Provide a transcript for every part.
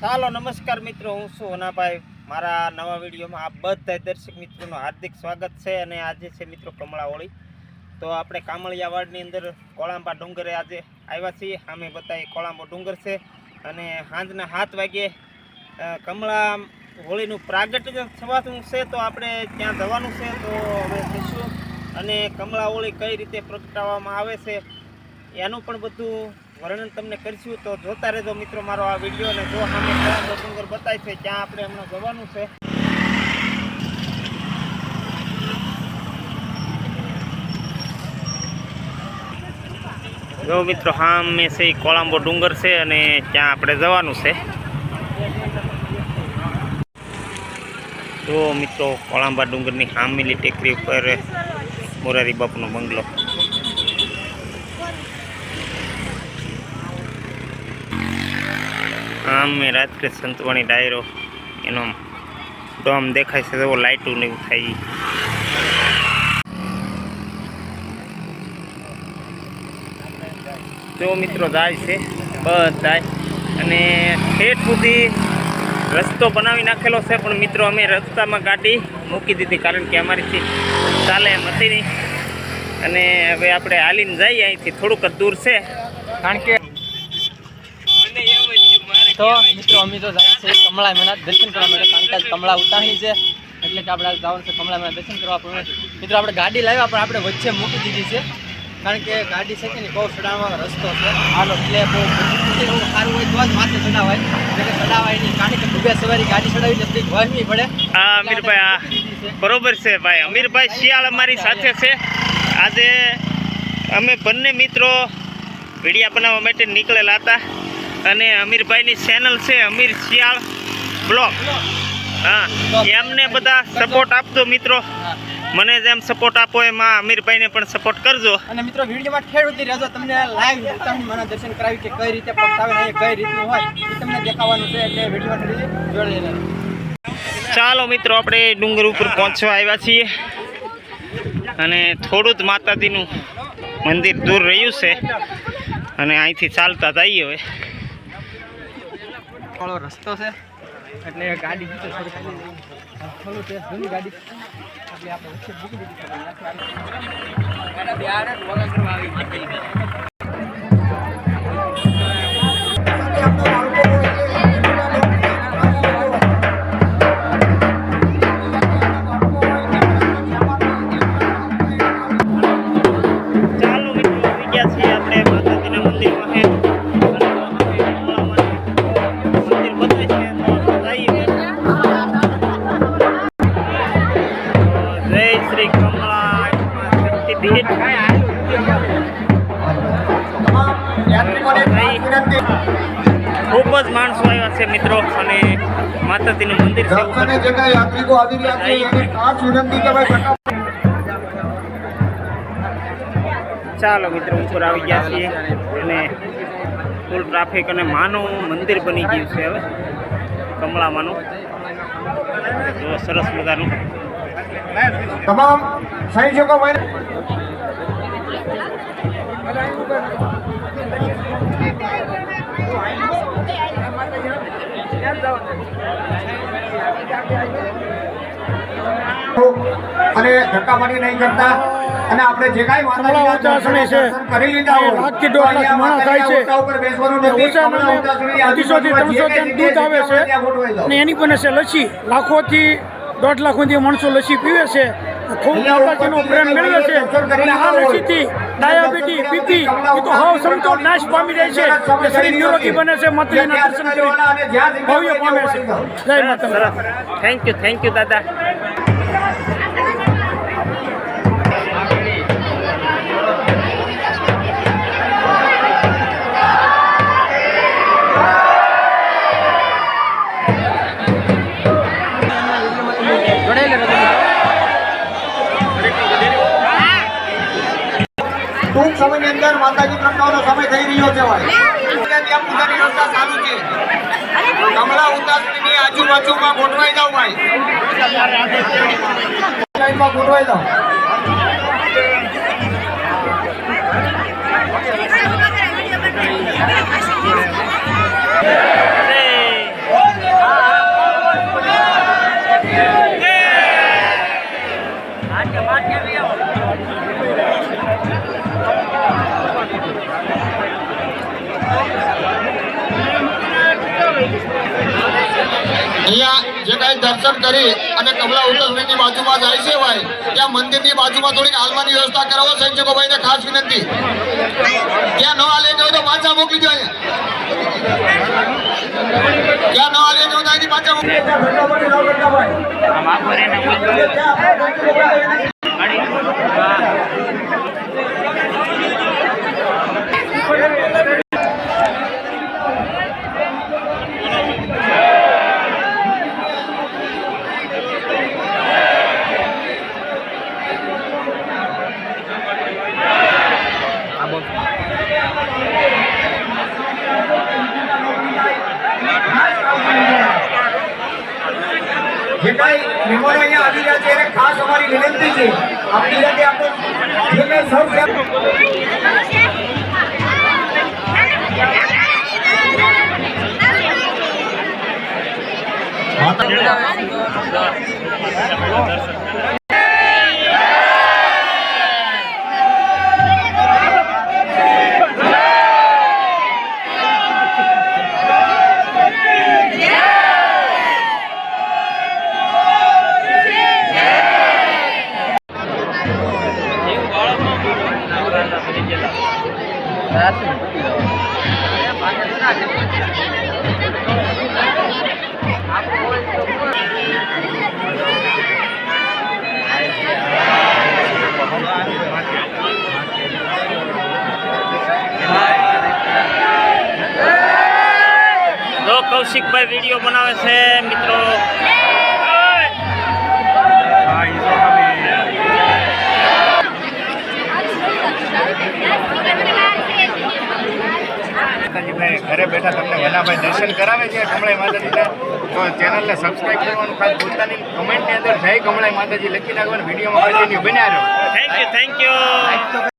ચાલો નમસ્કાર મિત્રો, હું છું હોનાભાઈ મારા નવા વિડીયોમાં આ બધા દર્શક મિત્રોનું હાર્દિક સ્વાગત છે અને આજે છે મિત્રો કમળા હોળી તો આપણે કામળિયાવાડની અંદર કોળાંબા ડુંગરે આજે આવ્યા છીએ. સામે બતાવી કોળાંબો ડુંગર છે અને સાંજના સાત વાગે કમળા હોળીનું પ્રાગટ્ય થવાનું છે તો આપણે ત્યાં જવાનું છે તો હવે જઈશું. અને કમળા હોળી કઈ રીતે પ્રગટાવવામાં આવે છે, એનું પણ બધું વર્ણન તમને કરીશું, તો જોતા રહેજો મિત્રો મારો આ વીડિયો અને જો સામે કોળાંબો ડુંગર બતાય છે, ત્યાં આપણે હમણાં જવાનું છે. જો મિત્રો, સામે છે એ કોળાંબો ડુંગર છે અને ત્યાં આપણે જવાનું છે. જો મિત્રો, કોળાંબા ડુંગરની હામેલી ટેકરી ઉપર મોરારી બાપનો બંગલો. આમ મેં રાત્રે સંતવાણી ડાયરો, એનો ડોમ દેખાય છે તો લાઇટું ને એવું થાય જો મિત્રો જાય છે બધાય અને ઠેઠ સુધી રસ્તો બનાવી નાખેલો છે, પણ મિત્રો અમે રસ્તામાં ગાડી મૂકી દીધી કારણ કે અમારીથી ચાલે એમ હતી નહીં. અને હવે આપણે હાલીને જઈએ અહીંથી, થોડુંક જ દૂર છે. કારણ કે તો મિત્રો અમે તો જાય છે કમળા મેના દર્શન કરવા માટે. કારણ કે કમળા ઉતારણી છે એટલે કે આપણે જવાનું છે કમળા મેના દર્શન કરવા પણ. મિત્રો આપણે ગાડી લાવ્યા પણ આપણે વચ્ચે મૂકી દીધી છે. કારણ કે ગાડી છે કે ને બહુ ચડાવવાનો રસ્તો છે. હાલો એટલે બહુ સારું હોય તો જ માથે ચડાવાય એટલે ચડાવાય નહીં. કારણ કે ડૂબે સવારી ગાડી ચડાવી એટલે નહીં પડે. હા અમીરભાઈ આ બરોબર છે ભાઈ. અમીરભાઈ શિયાળ અમારી સાથે છે. આજે અમે બંને મિત્રો વિડીયા બનાવવા માટે નીકળેલા હતા. અને અમીરભાઈની ચેનલ છે અમીર શિયાળ બ્લોગ. હા એમને બધા સપોર્ટ આપજો મિત્રો. મને જેમ સપોર્ટ આપો એમાં અમીરભાઈને પણ સપોર્ટ કરજો. અને મિત્રો વિડીયોમાં ખેડૂતી રહેજો તમને લાઈવ તમને મને દર્શન કરાવી કે કઈ રીતે પગતાવે ને કઈ રીતનું હોય એ તમને દેખાવાનું છે એટલે વિડીયોમાં જોડે રહેજો ચાલો મિત્રો આપણે ડુંગર ઉપર પહોંચવા આવ્યા છીએ. અને થોડું જ માતાજીનું મંદિર દૂર રહ્યું છે. અને અહીંથી ચાલતા જઈએ હવે. થોડો રસ્તો છે. એટલે ગાડી થોડું છે જૂની ગાડી. એટલે આપણે વચ્ચે મૂકી દીધી ચાલો ખૂબ જ માણસો આવ્યા છે મિત્રો અને માતાજીનું મંદિર છે. ચાલો મિત્રો ઉપર આવી ગયા છીએ અને ફૂલ ટ્રાફિક અને માનું મંદિર બની ગયું છે હવે કમળામાંનું. જો સરસ મજાનું. તમામ સંયોજકો ભાઈ. અને ધક્કામારી નહીં કરતા. અને આપણે જે કાંઈ છે. કરી લીધા લાખ થાય છે. અઢીસોથી ત્રણસો દૂધ આવે છે. અને એની પણ છે લસ્સી લાખોથી દોઢ લાખ સુધી માણસો લસી પીવે છે. ખૂબ માતાજીનો પ્રેમ મેળવે છે. અને આ લસ્સીથી ડાયાબિટી બીપી એ તો હાવ સમતો નાશ પામી જાય છે. કે શરીર નિરોગી બને છે માતાજીના દર્શન કરી ભવ્ય પામે છે. જય માતા થેન્ક યુ થેન્ક યુ દાદા. સમયની અંદર માતાજી પ્રગટાવાનો સમય થઈ રહ્યો છે ભાઈ ત્યાં પૂજાની વ્યવસ્થા ચાલુ છે. આજુબાજુમાં ગોઠવાઈ જાવ ભાઈ. ગોઠવાઈ જાવ અહીંયા જે કાંઈ દર્શન કરી અને કમલા ઉતરણીની બાજુમાં જાય છે ભાઈ, ત્યાં મંદિરની બાજુમાં થોડીક હાલવાની વ્યવસ્થા કરાવો સંજોગો ભાઈને ખાસ વિનંતી. ત્યાં ન હાલે તો તો પાછા મોકલી દો ત્યાં ન હાલે તો અહીંથી પાછા મોકલી જે કાંઈ મહેમાનો અહીંયા આવી રહ્યા છે એને ખાસ અમારી વિનંતી છે. આપણી સાથે આપણે જે કાંઈ સૌ કૌશિકભાઈ વીડિયો બનાવે છે મિત્રો. માતાજીભાઈ ઘરે બેઠા તમને વનાભાઈ દર્શન કરાવે છે કમળાઈ માતાજીના તો ચેનલને સબસ્ક્રાઈબ કરવાનું ખાસ ભૂલતા નહીં. કમેન્ટની અંદર જય કમળાઈ માતાજી લખી નાખવાનું વિડીયોમાં કન્ટિન્યુ બન્યા રહ્યો થેન્ક યુ થેન્ક યુ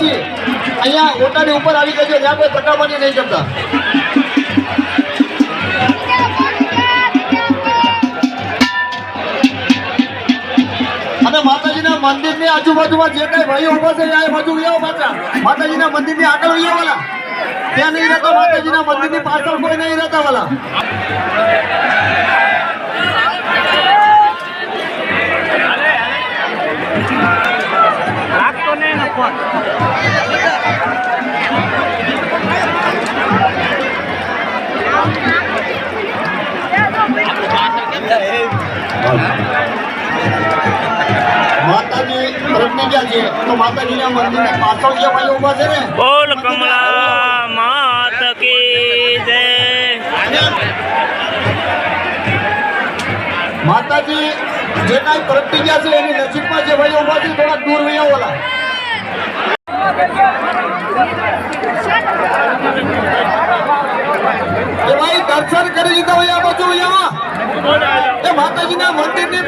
પછી અહીંયા ઓટાની ઉપર આવી જજો જ્યાં કોઈ ચકામણી નહીં કરતા અને માતાજીના મંદિરની આજુબાજુમાં જે કઈ ભાઈઓ ઊભા છે આ બાજુ આવો પાછા. માતાજીના મંદિરની આગળ આવો વાલા. ત્યાં નહીં રહેતા, માતાજીના મંદિરની પાછળ કોઈ નહીં રહેતા વાલા. માતાજી પ્રજ્ઞા ગયા છે. તો માતાજીના મંદિરની પાછળ જે ભાઈઓ ઊભા છે ને બોલ કમલા માત કી જય. માતાજી જે કાંઈ પ્રતિજ્ઞા છે એની નજીકમાં જે ભાઈ ઊભા છે થોડા દૂર આવો ઓલા. ભાઈ દર્શન કરી લીધા હોય આ બાજુ અહીંયા એ માતાજીના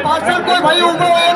પાછળ કોઈ ભાઈ ઊભો હોય